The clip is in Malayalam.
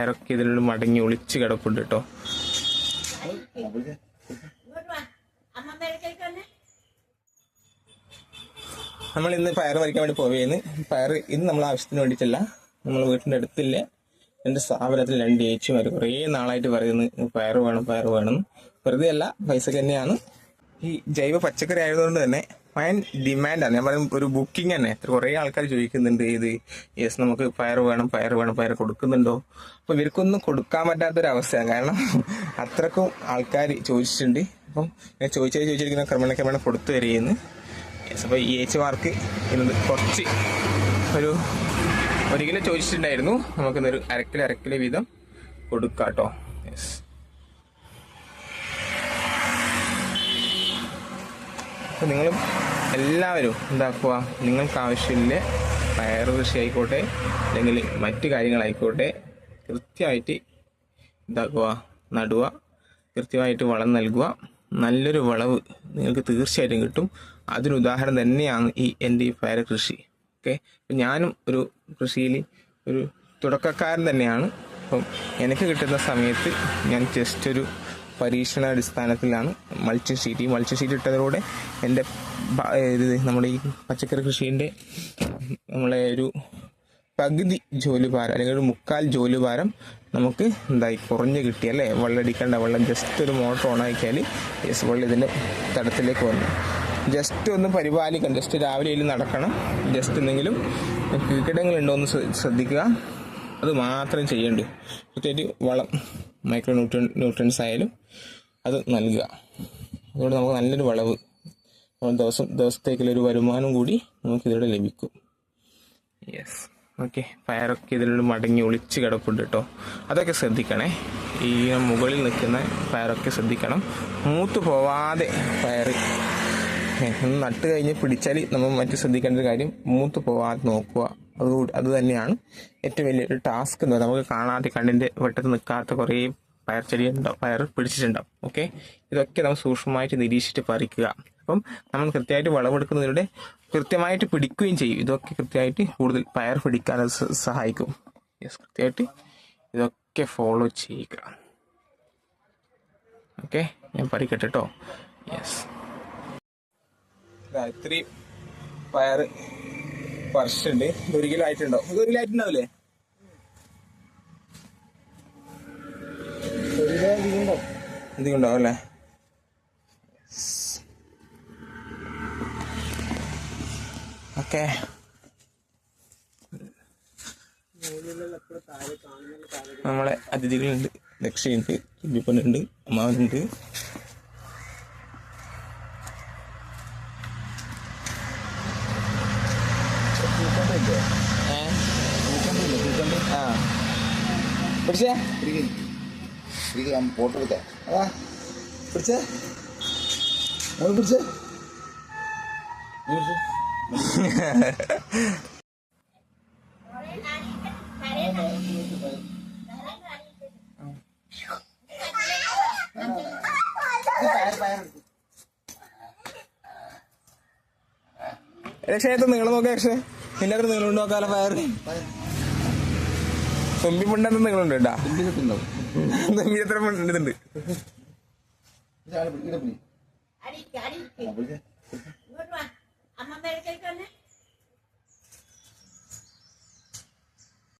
പയറൊക്കെ ഇതിനുള്ളിൽ മടങ്ങി ഒളിച്ച് കിടപ്പുണ്ട് കേട്ടോ നമ്മൾ ഇന്ന് പയർ പറിക്കാൻ വേണ്ടി പോവുകയെന്ന് പയർ ഇന്ന് നമ്മൾ ആവശ്യത്തിന് വേണ്ടിയിട്ടല്ല. നമ്മൾ വീട്ടിന്റെ അടുത്തില്ലേ. എന്റെ സ്ഥാപനത്തിൽ രണ്ട് ചേച്ചിമാർ കുറേ നാളായിട്ട് പറയുന്നു പയർ വേണം പയർ വേണം. വെറുതെ അല്ല പൈസ തന്നെയാണ്. ഈ ജൈവ പച്ചക്കറി ആയതുകൊണ്ട് തന്നെ ഭയൻ ഡിമാൻഡാണ് ഞാൻ പറയുന്നത് ഒരു ബുക്കിംഗ് തന്നെ. കുറേ ആൾക്കാർ ചോദിക്കുന്നുണ്ട് ഇത്. യെസ് നമുക്ക് ഫയർ വേണം ഫയർ വേണം ഫയർ കൊടുക്കുന്നുണ്ടോ? അപ്പോൾ ഇവർക്കൊന്നും കൊടുക്കാൻ പറ്റാത്തൊരവസ്ഥയാണ് കാരണം അത്രക്കും ആൾക്കാർ ചോദിച്ചിട്ടുണ്ട്. അപ്പം ഞാൻ ചോദിച്ചാൽ ചോദിച്ചിരിക്കുന്ന ക്രമേണ ക്രമേണ കൊടുത്തു വരികയെന്ന് യെസ് അപ്പോൾ ഈ എച്ച് മാർക്ക് ഇന്നത് കുറച്ച് ഒരു ഒരു കിലോ ചോദിച്ചിട്ടുണ്ടായിരുന്നു. നമുക്കിന്നൊരു അരക്കിലോ അരക്കിലോ വീതം കൊടുക്കാം കേട്ടോ യെസ് അപ്പോൾ നിങ്ങൾ എല്ലാവരും എന്താക്കുക? നിങ്ങൾക്ക് ആവശ്യമില്ല പയർ കൃഷി ആയിക്കോട്ടെ അല്ലെങ്കിൽ മറ്റ് കാര്യങ്ങളായിക്കോട്ടെ കൃത്യമായിട്ട് എന്താക്കുക? നടുക കൃത്യമായിട്ട് വളം നൽകുക. നല്ലൊരു വളവ് നിങ്ങൾക്ക് തീർച്ചയായിട്ടും കിട്ടും. അതിന് ഉദാഹരണം തന്നെയാണ് ഈ എന്റെ ഈ പയർ കൃഷി. ഓക്കെ? ഞാനും ഒരു കൃഷിയിൽ ഒരു തുടക്കക്കാരൻ തന്നെയാണ്. അപ്പം എനിക്ക് കിട്ടുന്ന സമയത്ത് ഞാൻ ജസ്റ്റ് ഒരു പരീക്ഷണാടിസ്ഥാനത്തിലാണ് മൾച്ചിങ് ഷീറ്റ് ഈ മൾച്ചിങ് ഷീറ്റ് ഇട്ടതിലൂടെ എന്റെ ഇത് നമ്മുടെ ഈ പച്ചക്കറി കൃഷീന്റെ നമ്മളെ ഒരു പകുതി ജോലിഭാരം അല്ലെങ്കിൽ ഒരു മുക്കാൽ ജോലിഭാരം നമുക്ക് എന്തായി കുറഞ്ഞ് കിട്ടി അല്ലേ? വെള്ളം അടിക്കേണ്ട വെള്ളം ജസ്റ്റ് ഒരു മോട്ടർ ഓൺ ആക്കിയാൽ യെസ് വെള്ളം ഇതിന്റെ തടത്തിലേക്ക് വന്നു. ജസ്റ്റ് ഒന്ന് പരിപാലിക്കണം ജസ്റ്റ് രാവിലെ നടക്കണം. ജസ്റ്റ് എന്തെങ്കിലും കീടങ്ങളുണ്ടോ എന്ന് ശ്രദ്ധിക്കുക. അത് മാത്രം ചെയ്യേണ്ടു പ്രത്യേകിച്ച് വളം. മൈക്രോ ന്യൂട്രൻ ന്യൂട്രൻസ് ആയാലും അത് നൽകുക. അതുകൊണ്ട് നമുക്ക് നല്ലൊരു വളവ് ദിവസം ദിവസത്തേക്കുള്ള ഒരു വരുമാനം കൂടി നമുക്ക് ഇതിലൂടെ ലഭിക്കും. യെസ് ഓക്കെ പയറൊക്കെ ഇതിലൂടെ മടങ്ങി ഒളിച്ച് കിടപ്പുണ്ട് കേട്ടോ അതൊക്കെ ശ്രദ്ധിക്കണേ. ഈ മുകളിൽ നിൽക്കുന്ന പയറൊക്കെ ശ്രദ്ധിക്കണം. മൂത്ത് പോവാതെ പയർ നട്ട് കഴിഞ്ഞ് പിടിച്ചാൽ നമ്മൾ മറ്റു ശ്രദ്ധിക്കേണ്ട ഒരു കാര്യം മൂത്ത് പോവാതെ നോക്കുക. അത് അത് തന്നെയാണ് ഏറ്റവും വലിയൊരു ടാസ്ക് എന്ന് നമുക്ക് കാണാതെ കണ്ണിന്റെ വെട്ടത്ത് നിൽക്കാത്ത കുറേ പയർ ചെടി ഉണ്ടാവും പയർ പിടിച്ചിട്ടുണ്ടാവും. ഓക്കെ? ഇതൊക്കെ നമ്മൾ സൂക്ഷ്മമായിട്ട് നിരീക്ഷിച്ച് പറിക്കുക. അപ്പം നമ്മൾ കൃത്യമായിട്ട് വളവെടുക്കുന്നതിലൂടെ കൃത്യമായിട്ട് പിടിക്കുകയും ചെയ്യും. ഇതൊക്കെ കൃത്യമായിട്ട് കൂടുതൽ പയർ പിടിക്കാൻ സഹായിക്കും. യെസ് കൃത്യമായിട്ട് ഇതൊക്കെ ഫോളോ ചെയ്യുക. ഓക്കെ? ഞാൻ പറിക്കട്ടെ കേട്ടോ യെസ് ഇത്രയും പയർ ഇത് ഒരു കിലോ ആയിട്ടുണ്ടോ. ഇത് ഒരു കിലോ ആയിട്ടുണ്ടാവില്ലേ? അധികം അല്ലേ? ഓക്കെ. നമ്മളെ അതിഥികളുണ്ട്. ലക്ഷ്യയുണ്ട് കുഞ്ഞിപ്പനുണ്ട് അമ്മാവനുണ്ട്. ഏ? ആ. പിടിച്ചേ? ഫോട്ടോ എടുത്തേ. അതാ പിടിച്ചേ. മോൾ പിടിച്ചേ. നീ പിടിച്ചേ. രക്ഷയത്ത് നീളം നോക്കാം രക്ഷ. നിന്റെ അത്ര നീളം ഉണ്ട് ഫയർ തുമ്പി മുണ്ടെന്ന് നീളമുണ്ട് കേട്ടാ. തുമ്പി എത്ര മുണ്ടുണ്ട്